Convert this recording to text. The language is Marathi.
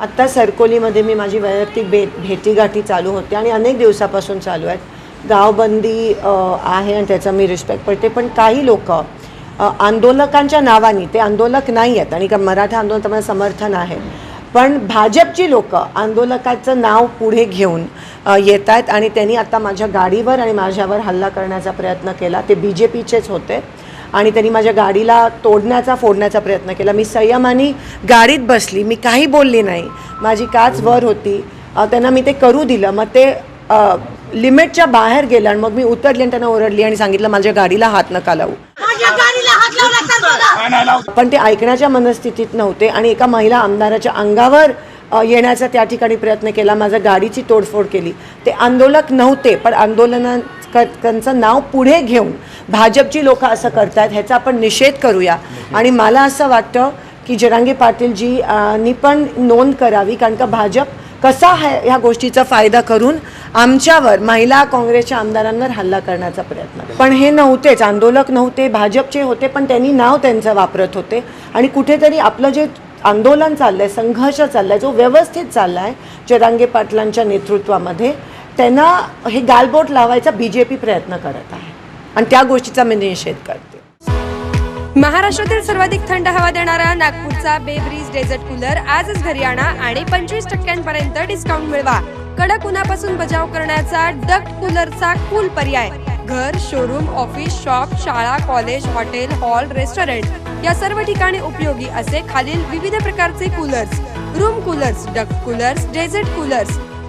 आत्ता सरकोलीमध्ये मी माझी वैयक्तिक भे भेटीगाठी चालू होते आणि अनेक दिवसापासून चालू आहेत. गावबंदी आहे आणि त्याचा मी रिस्पेक्ट करते पण काही लोक आंदोलकांच्या नावाने ते आंदोलक नाही आहेत आणि मराठा आंदोलन समर्थन आहे. पण भाजपची लोक आंदोलकाचं नाव पुढे घेऊन येत आहेत आणि त्यांनी आता माझ्या गाडीवर आणि माझ्यावर हल्ला करण्याचा प्रयत्न केला. ते बी जे पीचेच होते. आणि त्यांनी माझ्या गाडीला तोडण्याचा फोडण्याचा प्रयत्न केला. मी संयमाने गाडीत बसली. मी काही बोलली नाही. माझी काच वर होती. त्यांना मी ते करू दिलं. मग ते लिमिटच्या बाहेर गेलं आणि मग मी उतरली आणि त्यांना ओरडली आणि सांगितलं माझ्या गाडीला हात नका लावू. पण ते ऐकण्याच्या मनस्थितीत नव्हते आणि एका महिला आमदाराच्या अंगावर येण्याचा त्या ठिकाणी प्रयत्न केला. माझ्या गाडीची तोडफोड केली. ते आंदोलक नव्हते पण क त्यांचं नाव पुढे घेऊन भाजपची लोक असं करतात ह्याचा आपण निषेध करूया. आणि मला असं वाटतं की जरांगे पाटीलजी नी पण नोंद करावी कारण का भाजप कसा है ह्या गोष्टीचा फायदा करून आमच्यावर महिला काँग्रेसच्या आमदारांवर हल्ला करण्याचा प्रयत्न. पण हे नव्हतेच आंदोलक नव्हते भाजपचे होते पण त्यांनी नाव त्यांचं वापरत होते. आणि कुठेतरी आपलं जे आंदोलन चाललंय संघर्ष चाललाय जो व्यवस्थित चाललाय जरांगे पाटलांच्या नेतृत्वामध्ये त्यांना हे गालबोट लावायचा बी जे पी प्रयत्न करत आहे. आणि त्या गोष्टीचा मी निषेध करते. महाराष्ट्रातील सर्वाधिक थंड हवा देणारा नागपूरचा बेब्रीज डेझर्ट कूलर आजच घरी आणा आणि पंचवीस टक्क्यांपर्यंत डिस्काउंट मिळवा. कडक उन्हापासून बचाव करण्याचा डक्ट कूलरचा कूल पर्याय. घर शोरूम ऑफिस शॉप शाळा कॉलेज हॉटेल हॉल रेस्टॉरंट या सर्व ठिकाणी उपयोगी असे खालील विविध प्रकारचे coolers room coolers duct coolers desert coolers